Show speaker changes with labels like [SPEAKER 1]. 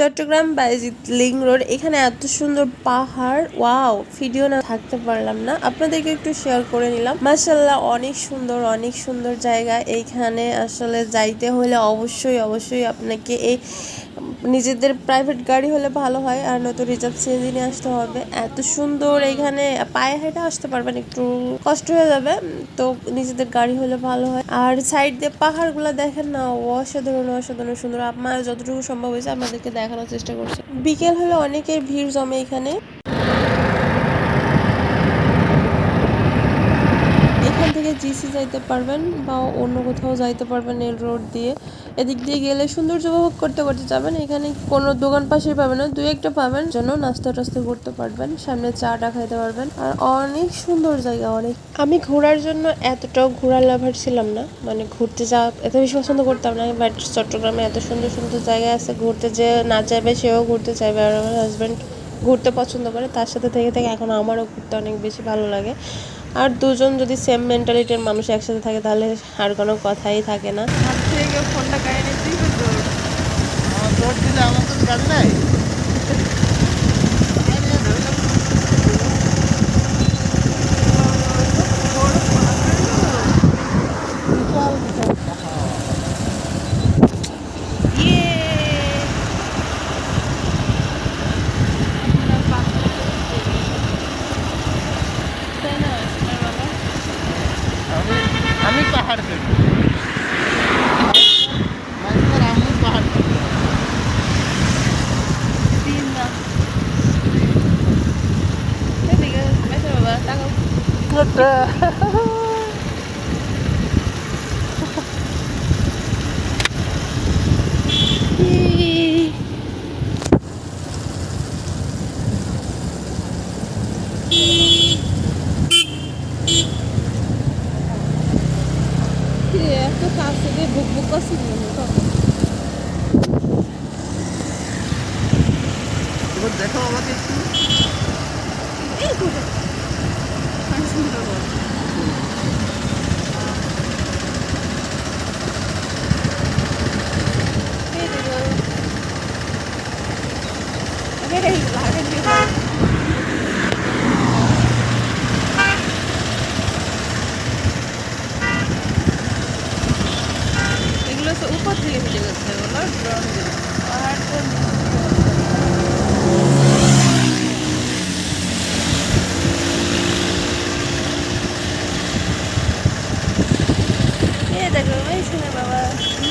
[SPEAKER 1] চট্টগ্রাম বাইজিৎ link road, এখানে এত সুন্দর পাহাড়। ওয়াও ভিডিও না থাকতে পারলাম না। আপনাদেরকে একটু শেয়ার করে নিলাম। মাসাল্লাহ অনেক সুন্দর অনেক সুন্দর জায়গা। এইখানে আসলে যাইতে হলে অবশ্যই অবশ্যই আপনাকে এই নিজেদের প্রাইভেট গাড়ি হলে ভালো হয় আর নয়তো রিজার্ভ সিএনজি নিয়ে আসতে হবে। এত সুন্দর এইখানে পায়ে হেঁটে আসতে পারবেন, একটু কষ্ট হয়ে যাবে। তো নিজেদের গাড়ি হলে ভালো হয়। আর সাইড দিয়ে পাহাড়গুলো দেখেন না, অসাধারণ অসাধারণ সুন্দর। আপনার যতটুকু সম্ভব হয়েছে আপনাদেরকে দেখানোর চেষ্টা করছে। বিকেল হলে অনেকের ভিড় জমে এখানে এখান থেকে জিসি যাইতে পারবেন বা অন্য কোথাও যাইতে পারবেন রেল রোড দিয়ে। এদিক দিয়ে গেলে সৌন্দর্য উপভোগ করতে করতে যাবেন। এখানে কোনো দোকান পাশে পাবেন না, দুই একটা পাবেন জন্য নাস্তা টাস্তা করতে পারবেন, সামনে চাটা খাইতে পারবেন। আর অনেক সুন্দর জায়গা, অনেক। আমি ঘোরার জন্য এতটাও ঘোরার লাভার ছিলাম না। মানে ঘুরতে যাওয়া এত বেশি পছন্দ করতাম না বাট চট্টগ্রামে এত সুন্দর সুন্দর জায়গা আছে, ঘুরতে যে না চাইবে সেও ঘুরতে চাইবে। আর আমার হাজব্যান্ড ঘুরতে পছন্দ করে, তার সাথে থেকে থেকে এখন আমারও ঘুরতে অনেক বেশি ভালো লাগে। আর দুজন যদি সেম মেন্টালিটির মানুষ একসাথে থাকে তাহলে আর কোনো কথাই থাকে না। ফোনটা কানে নিতেই
[SPEAKER 2] আমার দৌড় দিলে আমার তো গাড়ি নাই আমি আমি পাহাড় চড়ি মাইকের আমি
[SPEAKER 1] এত কাছে দিয়ে বুক বুক করছি
[SPEAKER 2] এবার দেখো আমাকে একটু।
[SPEAKER 1] এগুলো তো upatlayabiliriz diyorlar. Brownie. Her Yeah, that reminds me of